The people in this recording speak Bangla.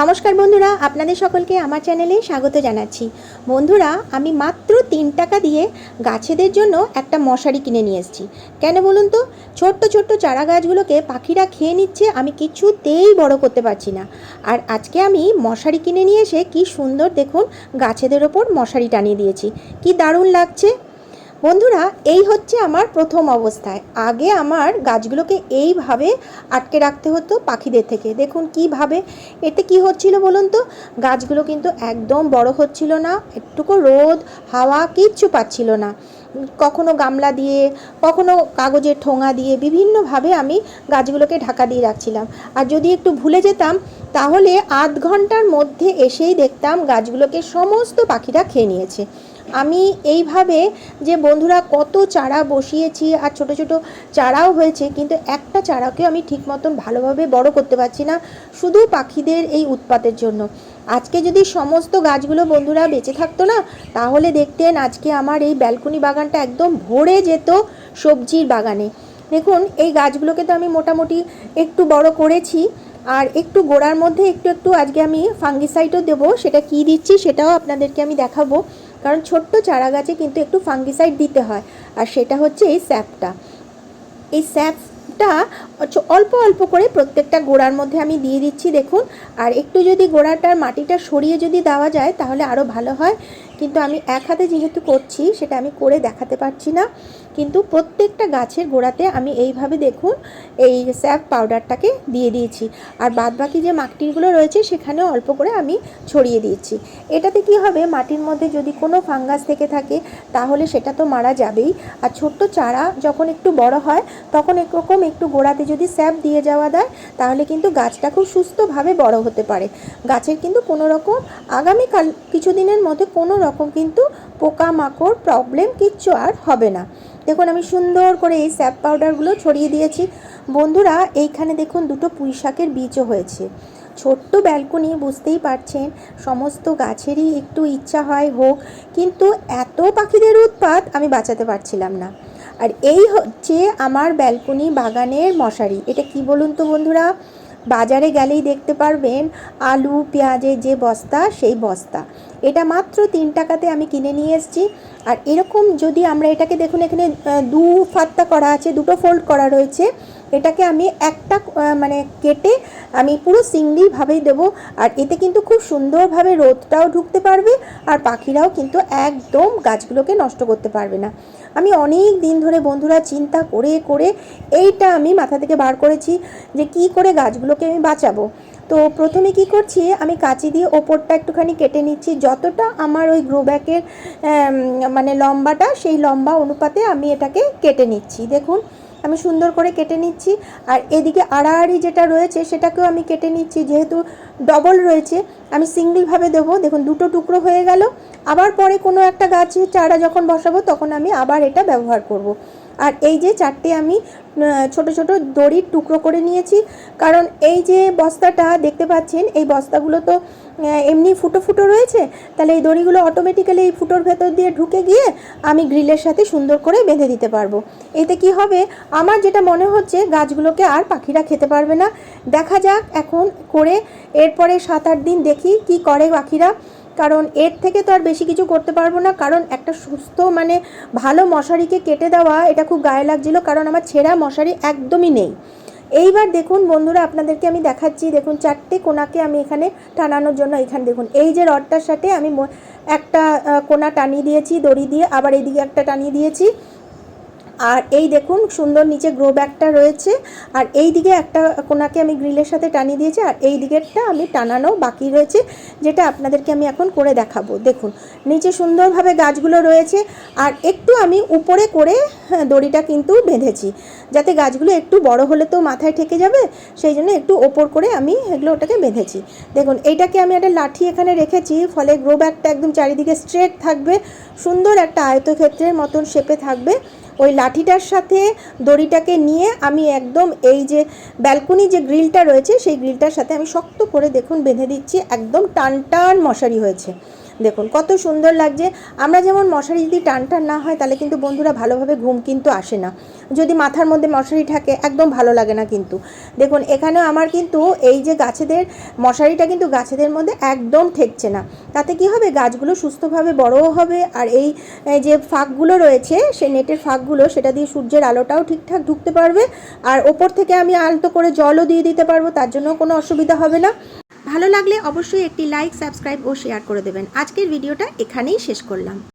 নমস্কার বন্ধুরা, আপনাদের সকলকে আমার চ্যানেলে স্বাগত জানাচ্ছি। বন্ধুরা, আমি মাত্র তিন টাকা দিয়ে গাছেদের জন্য একটা মশারি কিনে নিয়ে এসেছি। কেন বলুন তো? ছোট্ট ছোট্ট চারা গাছগুলোকে পাখিরা খেয়ে নিচ্ছে, আমি কিছুতেই বড় করতে পারছি না। আর আজকে আমি মশারি কিনে নিয়ে এসে কি সুন্দর দেখুন, গাছেদের ওপর মশারি টানিয়ে দিয়েছি। কি দারুণ লাগছে! বন্ধুরা, এই হচ্ছে আমার প্রথম অবস্থায়। আগে আমার গাছগুলোকে এইভাবে আটকে রাখতে হতো পাখিদের থেকে। দেখুন কীভাবে, এতে কি হচ্ছিল বলুন তো? গাছগুলো কিন্তু একদম বড় হচ্ছিল না, একটুকু রোদ, হাওয়া কিচ্ছু পাচ্ছিল না। কখনো গামলা দিয়ে, কখনো কাগজের ঠোঙা দিয়ে বিভিন্নভাবে আমি গাছগুলোকে ঢাকা দিয়ে রাখছিলাম। আর যদি একটু ভুলে যেতাম, তাহলে আধ ঘণ্টার মধ্যে এসেই দেখতাম গাছগুলোকে সমস্ত পাখিরা খেয়ে নিয়েছে। আমি এইভাবে যে বন্ধুরা কত চারা বসিয়েছি আর ছোট ছোট চারাও হয়েছে, কিন্তু একটা চারাকেও আমি ঠিক মতন ভালোভাবে বড় করতে পারছি না, শুধু পাখিদের এই উৎপাতের জন্য। আজকে যদি সমস্ত গাছগুলো বন্ধুরা বেঁচে থাকতো না, তাহলে দেখতেন আজকে আমার এই ব্যালকনি বাগানটা একদম ভরে যেত সবজির বাগানে। দেখুন, এই গাছগুলোকে তো আমি মোটামুটি একটু বড় করেছি, আর একটু গোড়ার মধ্যে একটু একটু আজকে আমি ফাঙ্গিসাইডও দেবো, সেটা কি দিচ্ছি সেটাও আপনাদেরকে আমি দেখাবো। কারণ ছোট্ট চারা গাছে কিন্তু একটু ফাঙ্গিসাইড দিতে হয়। আর সেটা হচ্ছে এই স্যাপটা। এই স্যাপটা টা অল্প অল্প করে প্রত্যেকটা গোড়ার মধ্যে আমি দিয়ে দিচ্ছি, দেখুন। আর একটু যদি গোড়াটার মাটিটা সরিয়ে যদি দেওয়া যায়, তাহলে আরও ভালো হয়। কিন্তু আমি এক হাতে যেহেতু করছি, সেটা আমি করে দেখাতে পারছি না। কিন্তু প্রত্যেকটা গাছের গোড়াতে আমি এইভাবে দেখুন এই স্যাপ পাউডারটাকে দিয়ে দিয়েছি। আর বাদবাকি যে মাটিগুলো রয়েছে, সেখানেও অল্প করে আমি ছড়িয়ে দিয়েছি। এটাতে কি হবে, মাটির মধ্যে যদি কোনো ফাঙ্গাস থেকে থাকে, তাহলে সেটা তো মারা যাবেই। আর ছোট্ট চারা যখন একটু বড় হয়, তখন এরকম একটু গোড়াতে যদি স্যাপ দিয়ে যাওয়া দেয় তাহলে কিন্তু গাছটা খুব সুস্থভাবে বড় হতে পারে। গাছের কিন্তু কোনো রকম আগামীকাল, কিছুদিনের মধ্যে কোনো রকম কিন্তু পোকামাকড় প্রবলেম কিচ্ছু আর হবে না। দেখুন, আমি সুন্দর করে এই স্যাপ পাউডারগুলো ছড়িয়ে দিয়েছি। বন্ধুরা, এইখানে দেখুন দুটো পুঁই শাকের বীজও হয়েছে। ছোট্ট ব্যালকনি বুঝতেই পারছেন, সমস্ত গাছেরই একটু ইচ্ছা হয় হোক, কিন্তু এত পাখিদের উৎপাত আমি বাঁচাতে পারছিলাম না। আর এই হচ্ছে আমার ব্যালকনি বাগানের মশারি। এটা কি বলুন তো বন্ধুরা? বাজারে গেলেই দেখতে পারবেন আলু পেঁয়াজের যে বস্তা, সেই বস্তা। এটা মাত্র তিন টাকাতে আমি কিনে নিয়ে এসেছি। আর এরকম যদি আমরা এটাকে দেখুন, এখানে দু ফাত্তা করা আছে, দুটো ফোল্ড করা রয়েছে। এটাকে আমি একটা মানে কেটে আমি পুরো সিঙ্গিলভাবেই দেবো। আর এতে কিন্তু খুব সুন্দরভাবে রোদটাও ঢুকতে পারবে আর পাখিরাও কিন্তু একদম গাছগুলোকে নষ্ট করতে পারবে না। আমি অনেক দিন ধরে বন্ধুরা চিন্তা করে করে এইটা আমি মাথা থেকে বার করেছি যে কি করে গাছগুলোকে আমি বাঁচাবো। তো প্রথমে কি করছি, আমি কাঁচি দিয়ে ওপরটা একটুখানি কেটে নিচ্ছি। যতটা আমার ওই গ্রো ব্যাগের মানে লম্বাটা, সেই লম্বা অনুপাতে আমি এটাকে কেটে নিচ্ছি। দেখুন, আমি সুন্দর করে কেটে নিচ্ছি। আর এদিকে আড়াআড়ি যেটা রয়েছে, সেটাকেও আমি কেটে নিচ্ছি। যেহেতু ডবল রয়েছে, আমি সিঙ্গেলভাবে দেবো। দেখুন, দুটো টুকরো হয়ে গেল। আবার পরে কোনো একটা গাছের চারা যখন বসাবো, তখন আমি আবার এটা ব্যবহার করব। আর এই যে চারটে আমি ছোট ছোট দড়ির টুকরো করে নিয়েছি। কারণ এই যে বস্তাটা দেখতে পাচ্ছেন, এই বস্তাগুলো তো এমনি ফুটো ফুটো রয়েছে, তাহলে এই দড়িগুলো অটোমেটিক্যালি এই ফুটোর ভেতর দিয়ে ঢুকে গিয়ে আমি গ্রিলের সাথে সুন্দর করে বেঁধে দিতে পারব। এতে কি হবে? আমার যেটা মনে হচ্ছে, গাছগুলোকে আর পাখিরা খেতে পারবে না। দেখা যাক এখন করে, এরপরে সাত আট দিন দেখি কি করে পাখিরা। কারণ এর থেকে তো আর বেশি কিছু করতে পারব না। কারণ একটা সুস্থ মানে ভালো মশারিকে কেটে দেওয়া, এটা খুব গায়ে লাগছিল, কারণ আমার ছেঁড়া মশারি একদমই নেই। এইবার দেখুন বন্ধুরা, আপনাদেরকে আমি দেখাচ্ছি। দেখুন, চারটে কোনাকে আমি এখানে টানানোর জন্য এখানে দেখুন, এই যে রডটার সাথে আমি একটা কোনা টানিয়ে দিয়েছি, দড়ি দিয়ে, আবার এদিকে একটা টানিয়ে দিয়েছি। আর এই দেখুন সুন্দর নিচে গ্রো ব্যাগটা রয়েছে। আর এই দিকে একটা কোনাকে আমি গ্রিলের সাথে টানিয়ে দিয়েছি আর এই দিকেরটা আমি টানানো বাকি রয়েছে যেটা আপনাদেরকে আমি এখন করে দেখাবো। দেখুন নিচে সুন্দরভাবে গাছগুলো রয়েছে আর একটু আমি উপরে করে হ্যাঁ, দড়িটা কিন্তু বেঁধেছি যাতে গাছগুলো একটু বড় হলে তো মাথায় ঠেকে যাবে সেই জন্য একটু ওপর করে আমি এগুলো ওটাকে বেঁধেছি। দেখুন এইটাকে আমি একটা লাঠি এখানে রেখেছি ফলে গ্রো ব্যাগটা একদম চারিদিকে স্ট্রেট থাকবে সুন্দর একটা আয়তক্ষেত্রের মতন শেপে থাকবে। ওই লাঠিটার সাথে দড়িটাকে নিয়ে আমি একদম এই যে ব্যালকনি যে গ্রিলটা রয়েছে, সেই গ্রিলটার সাথে আমি শক্ত করে দেখুন বেঁধে দিচ্ছি, একদম টান টান মশারি হয়েছে। দেখুন, কত সুন্দর লাগছে। আমরা যেমন মশারি যদি টান টান না হয়, তাহলে কিন্তু বন্ধুরা ভালোভাবে ঘুম কিন্তু আসে না। যদি মাথার মধ্যে মশারি থাকে, একদম ভালো লাগে না কিন্তু। দেখুন এখানে আমার কিন্তু এই যে গাছেদের, মশারিটা কিন্তু গাছেদের মধ্যে একদম ঠেকছে না। তাতে কি হবে? গাছগুলো সুস্থভাবে বড়ও হবে, আর এই যে ফাঁকগুলো রয়েছে, সেই নেটের ফাঁকগুলো, সেটা দিয়ে সূর্যের আলোটাও ঠিকঠাক ঢুকতে পারবে। আর ওপর থেকে আমি আলতো করে জলও দিয়ে দিতে পারব, তার জন্য কোনো অসুবিধা হবে না। ভালো লাগলে অবশ্যই একটি লাইক সাবস্ক্রাইব ও শেয়ার করে দেবেন। আজকের ভিডিওটা এখানেই শেষ করলাম।